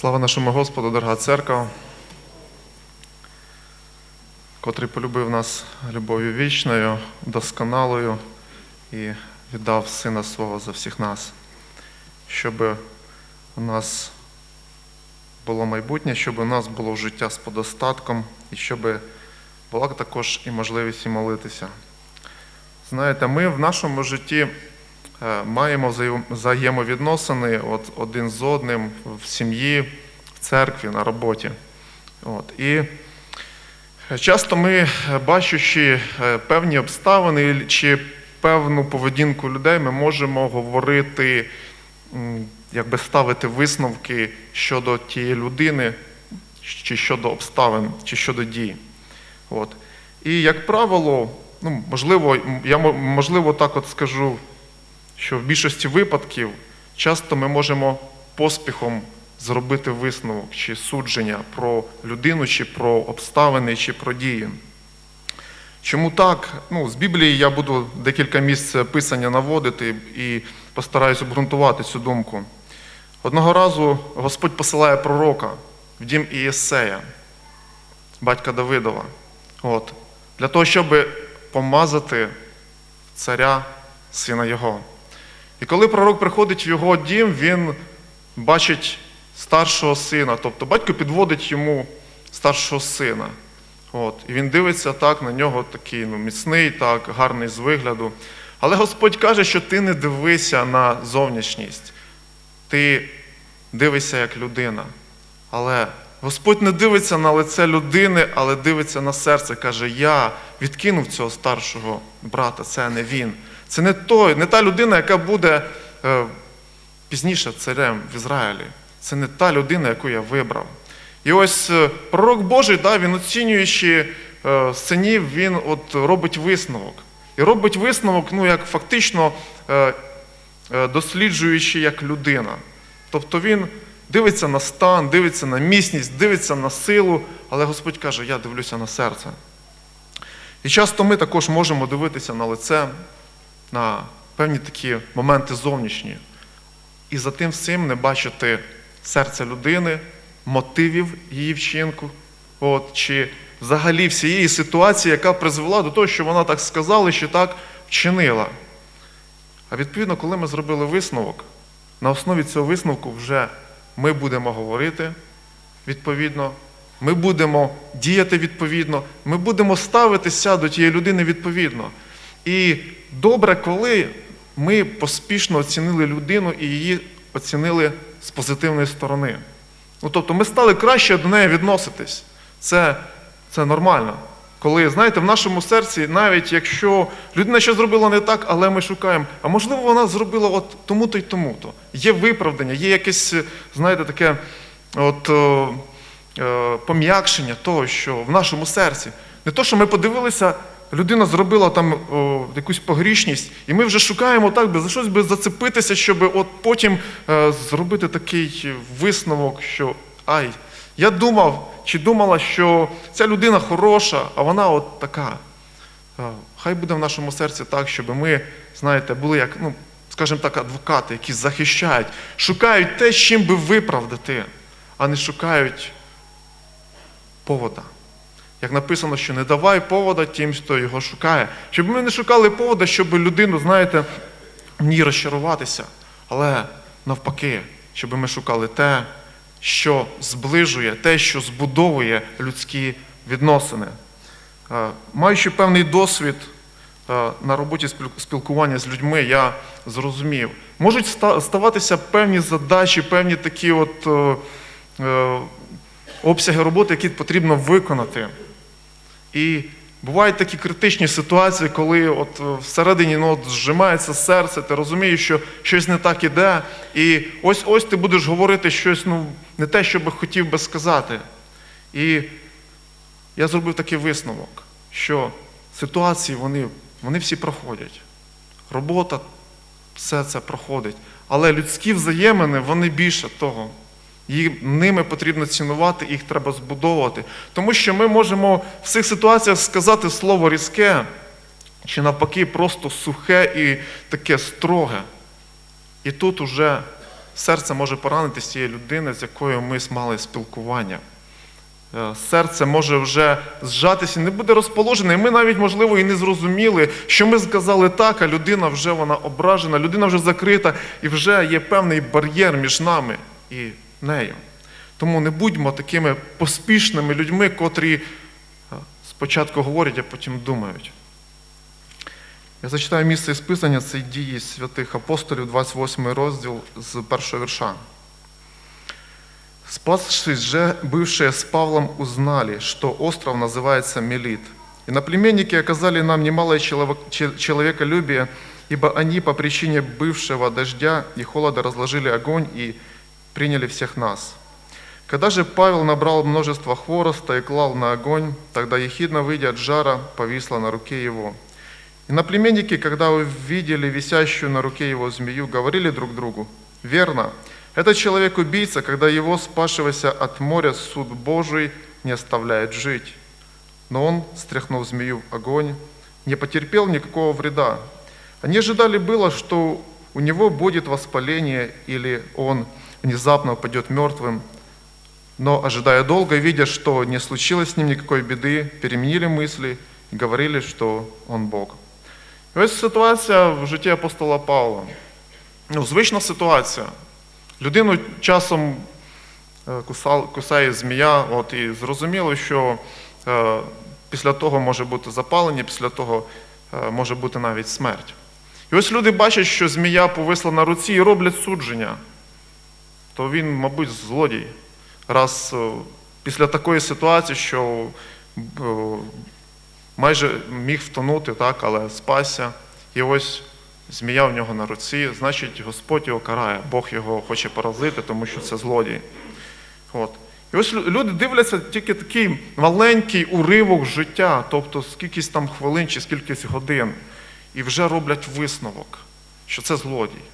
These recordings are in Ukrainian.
Слава нашому Господу, дорога церква, котрий полюбив нас любов'ю вічною, досконалою і віддав Сина Свого за всіх нас, щоб у нас було майбутнє, щоб у нас було життя з подостатком і щоб була також і можливість і молитися. Знаєте, ми в нашому житті маємо взаємовідносини от один з одним в сім'ї, в церкві, на роботі. От. І часто ми, е, бачачи е, певні обставини чи певну поведінку людей, ми можемо говорити, якби ставити висновки щодо тієї людини, чи щодо обставин, чи щодо дій. От. І, як правило, ну, можливо, я можливо так от скажу, що в більшості випадків часто ми можемо поспіхом зробити висновок чи судження про людину, чи про обставини, чи про дії. Чому так? Ну, з Біблії я буду декілька місць писання наводити і постараюсь обґрунтувати цю думку. Одного разу Господь посилає пророка в дім Ієсея, батька Давидова, от, для того, щоб помазати царя, сина його. І коли пророк приходить в його дім, він бачить старшого сина, тобто батько підводить йому старшого сина. От, і він дивиться так на нього, такий ну, міцний, так, гарний з вигляду. Але Господь каже, що ти не дивися на зовнішність, ти дивишся як людина. Але Господь не дивиться на лице людини, але дивиться на серце. Каже, я відкинув цього старшого брата, це не він. Це не той, не та людина, яка буде е, пізніше царем в Ізраїлі. Це не та людина, яку я вибрав. І ось е, пророк Божий, да, він оцінюючи е, синів, він от робить висновок. І робить висновок, ну, як фактично е, е, досліджуючи як людина. Тобто він дивиться на стан, дивиться на міцність, дивиться на силу, але Господь каже, я дивлюся на серце. І часто ми також можемо дивитися на лице, на певні такі моменти зовнішні. І за тим всім не бачити серця людини, мотивів її вчинку, от, чи взагалі всієї ситуації, яка призвела до того, що вона так сказала, що так вчинила. А відповідно, коли ми зробили висновок, на основі цього висновку вже ми будемо говорити відповідно, ми будемо діяти відповідно, ми будемо ставитися до тієї людини відповідно. І добре, коли ми поспішно оцінили людину і її оцінили з позитивної сторони. Ну, тобто ми стали краще до неї відноситись. Це, це нормально. Коли, знаєте, в нашому серці, навіть якщо людина щось зробила не так, але ми шукаємо, а можливо, вона зробила от тому-то й тому-то. Є виправдання, є якесь, знаєте, таке от, е, пом'якшення того, що в нашому серці. Не то, що ми подивилися, людина зробила там о, якусь погрішність, і ми вже шукаємо так, би за щось би зацепитися, щоб от потім е, зробити такий висновок, що ай, я думав чи думала, що ця людина хороша, а вона от така. Е, Хай буде в нашому серці так, щоб ми, знаєте, були як, ну, скажімо так, адвокати, які захищають, шукають те, чим би виправдати, а не шукають повода. Як написано, що не давай повода тим, хто його шукає. Щоб ми не шукали повода, щоб людину, знаєте, в ній розчаруватися. Але навпаки, щоб ми шукали те, що зближує, те, що збудовує людські відносини. Е, Маючи певний досвід е, на роботі спіл- спілкування з людьми, я зрозумів, можуть ставатися певні задачі, певні такі от е, обсяги роботи, які потрібно виконати. І бувають такі критичні ситуації, коли от е, всередині ну, от зжимається серце, ти розумієш, що щось не так іде, і ось ось ти будеш говорити щось ну, не те, що би хотів би сказати. І я зробив такий висновок, що ситуації вони, вони всі проходять. Робота, все це проходить. Але людські взаємини, вони більше того. Їх, ними потрібно цінувати, їх треба збудовувати. Тому що ми можемо в цих ситуаціях сказати слово різке, чи навпаки, просто сухе і таке строге. І тут уже серце може поранити з тієї людини, з якою ми мали спілкування. Е, Серце може вже зжатися, не буде розположене, і ми навіть, можливо, і не зрозуміли, що ми сказали так, а людина вже вона ображена, людина вже закрита, і вже є певний бар'єр між нами і нею. Тому не будьмо такими поспішними людьми, котрі е, спочатку говорять, а потім думають. Я зачитаю місце із Писання, це дії святих апостолів, 28 розділ з першого вірша. Спасшись же, бывшие с Павлом узнали, что остров называется Мелит. И наплеменники оказали нам немалое челово- че- человеколюбие, ибо они по причине бывшего дождя и холода разложили огонь и приняли всех нас. Когда же Павел набрал множество хвороста и клал на огонь, тогда ехидно, выйдя от жара, повисла на руке его. И наплеменники, когда увидели висящую на руке его змею, говорили друг другу, «Верно, этот человек убийца, когда его, спасшегося от моря, суд Божий не оставляет жить». Но он, стряхнув змею в огонь, не потерпел никакого вреда. Они ожидали было, что у него будет воспаление или он внезапно упадет мертвым, но, ожидая долго, видя, что не случилось с ним никакой беды, переменили мысли и говорили, что он Бог. І ось ситуація в житті апостола Павла. Ну, звична ситуація. Людину часом е, кусал- кусає змія, от, і зрозуміло, що е, після того може бути запалення, після того е, може бути навіть смерть. І ось люди бачать, що змія повисла на руці і роблять судження. То він, мабуть, злодій. Раз е, після такої ситуації, що е, майже міг втонути, так, але спасся. І ось змія в нього на руці, значить, Господь його карає, Бог його хоче поразити, тому що це злодій. От. І ось люди дивляться тільки такий маленький уривок життя, тобто скількись там хвилин чи скількись годин, і вже роблять висновок, що це злодій.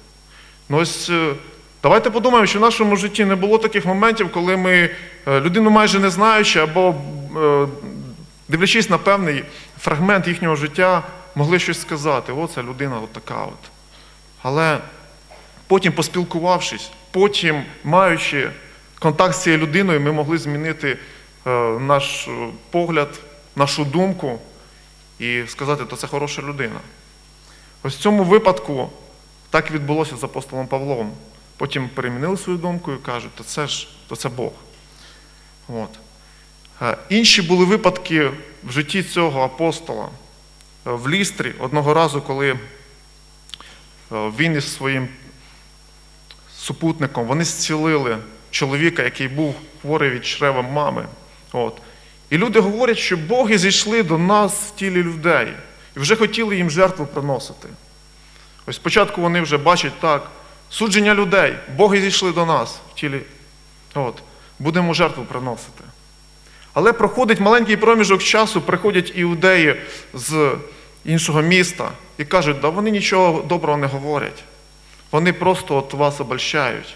Ну ось е, давайте подумаємо, що в нашому житті не було таких моментів, коли ми е, людину майже не знаючи, або е, дивлячись на певний фрагмент їхнього життя, могли щось сказати. О, ця людина от така от. Але потім, поспілкувавшись, потім, маючи контакт з цією людиною, ми могли змінити е, наш погляд, нашу думку і сказати, то це хороша людина. Ось в цьому випадку так відбулося з апостолом Павлом. Потім перемінили свою думку і кажуть, то це ж то це Бог. От. Е, Інші були випадки в житті цього апостола. Е, В Лістрі одного разу, коли е, він із своїм супутником вони зцілили чоловіка, який був хворий від чрева мами. От. І люди говорять, що боги зійшли до нас в тілі людей і вже хотіли їм жертву приносити. Ось спочатку вони вже бачать так, судження людей, боги зійшли до нас в тілі. От, будемо жертву приносити. Але проходить маленький проміжок часу, приходять іудеї з іншого міста і кажуть, да вони нічого доброго не говорять. Вони просто от вас обольщають.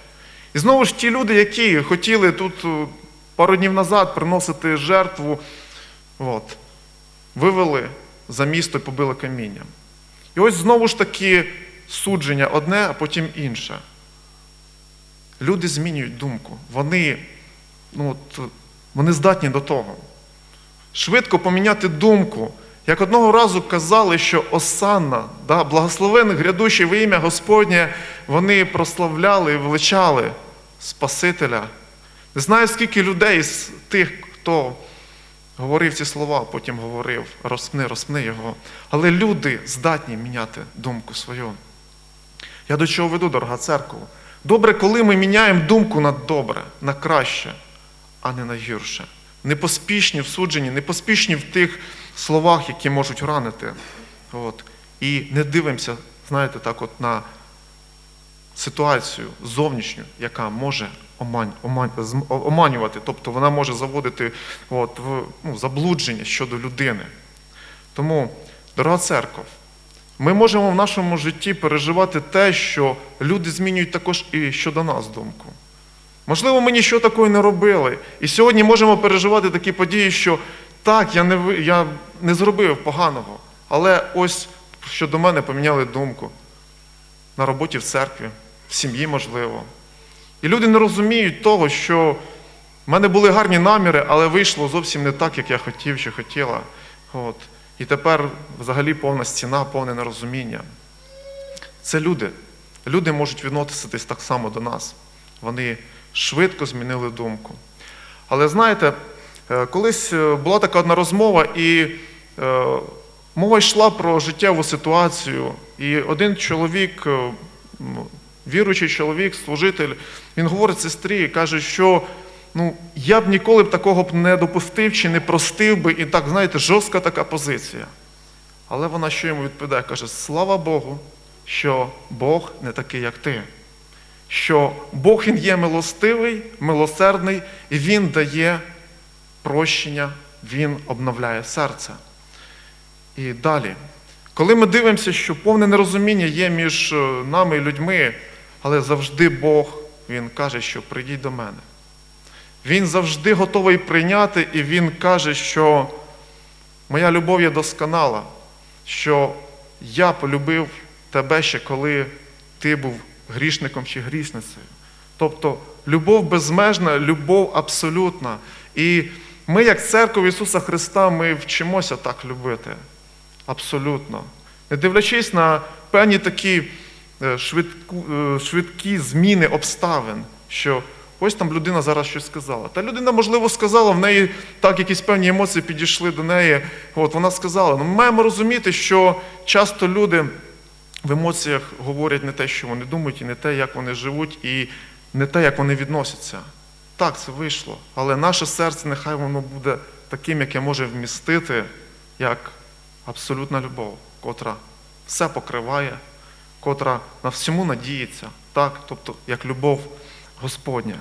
І знову ж ті люди, які хотіли тут е, пару днів назад приносити жертву, от, вивели за місто і побили камінням. І ось знову ж таки судження одне, а потім інше. Люди змінюють думку. Вони, ну, от, вони здатні до того. Швидко поміняти думку. Як одного разу казали, що Осанна, да, благословений грядущий во ім'я Господнє, вони прославляли і величали Спасителя. Не знаю, скільки людей з тих, хто говорив ці слова, потім говорив, розпни, розпни його. Але люди здатні міняти думку свою. Я до чого веду, дорога церква? Добре, коли ми міняємо думку на добре, на краще, а не на гірше. Не поспішні в судженні, не поспішні в тих словах, які можуть ранити. От. І не дивимося, знаєте, так от на ситуацію зовнішню, яка може омань, омань, оманювати, тобто вона може заводити от, в ну, заблудження щодо людини. Тому, дорога церква, ми можемо в нашому житті переживати те, що люди змінюють також і щодо нас думку. Можливо, ми нічого такого не робили. І сьогодні можемо переживати такі події, що так, я не, я не зробив поганого, але ось щодо мене поміняли думку. На роботі в церкві, в сім'ї, можливо. І люди не розуміють того, що в мене були гарні наміри, але вийшло зовсім не так, як я хотів чи хотіла. От. І тепер взагалі повна стіна, повне нерозуміння. Це люди. Люди можуть відноситись так само до нас. Вони швидко змінили думку. Але знаєте, е, колись е, була така одна розмова, і е, мова йшла про життєву ситуацію. І один чоловік, віруючий чоловік, служитель, він говорить сестрі каже, що ну, я б ніколи б такого б не допустив чи не простив би, і так, знаєте, жорстка така позиція. Але вона що йому відповідає? Каже: слава Богу, що Бог не такий, як ти. Що Бог він є милостивий, милосердний, і Він дає прощення, Він обновляє серце. І далі. Коли ми дивимося, що повне нерозуміння є між е, нами і людьми, але завжди Бог Він каже, що прийдіть до мене. Він завжди готовий прийняти, і Він каже, що моя любов є досконала, що я полюбив тебе ще коли ти був грішником чи грішницею. Тобто любов безмежна, любов абсолютна. І ми, як церква Ісуса Христа, ми вчимося так любити. Абсолютно. Не дивлячись на певні такі е, швидку, е, швидкі зміни обставин, що ось там людина зараз щось сказала. Та людина, можливо, сказала, в неї так якісь певні емоції підійшли до неї. От вона сказала. Ну, ми маємо розуміти, що часто люди в емоціях говорять не те, що вони думають, і не те, як вони живуть, і не те, як вони відносяться. Так, це вийшло. Але наше серце, нехай воно буде таким, яке може вмістити, як абсолютна любов, котра все покриває, котра на всьому надіється, так, тобто як любов Господня.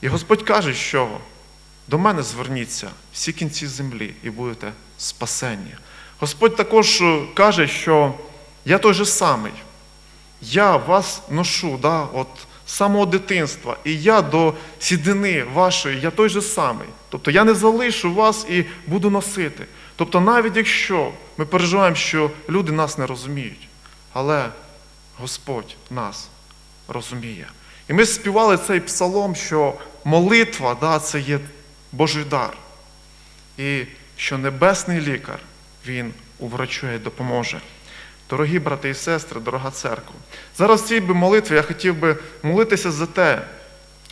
І Господь каже, що до мене зверніться всі кінці землі і будете спасені. Господь також каже, що я той же самий. Я вас ношу, да, от самого дитинства, і я до сідини вашої, я той же самий. Тобто я не залишу вас і буду носити. Тобто, навіть якщо ми переживаємо, що люди нас не розуміють, але Господь нас розуміє. І ми співали цей псалом, що молитва да, це є Божий дар. І що небесний лікар, він уврачує і допоможе. Дорогі брати і сестри, дорога церква, зараз в цій би молитві я хотів би молитися за те,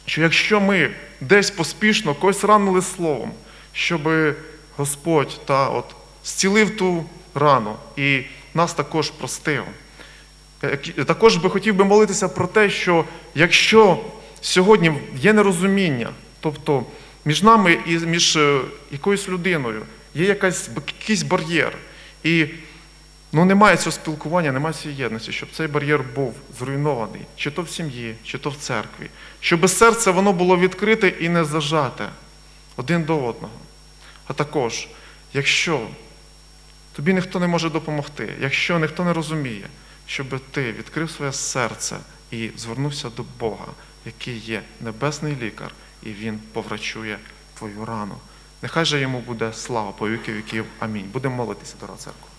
що якщо ми десь поспішно когось ранили словом, щоб Господь та от зцілив ту рану і нас також простив. Е, Також би хотів би молитися про те, що якщо сьогодні є нерозуміння, тобто між нами і між е, якоюсь людиною є якась, якийсь бар'єр, і ну, немає цього спілкування, немає цієї єдності, щоб цей бар'єр був зруйнований, чи то в сім'ї, чи то в церкві, щоб серце воно було відкрите і не зажате один до одного. А також, якщо тобі ніхто не може допомогти, якщо ніхто не розуміє, щоб ти відкрив своє серце і звернувся до Бога, який є небесний лікар, і Він поврачує твою рану. Нехай же йому буде слава по віки віків. Амінь. Будемо молитися, дорога церква.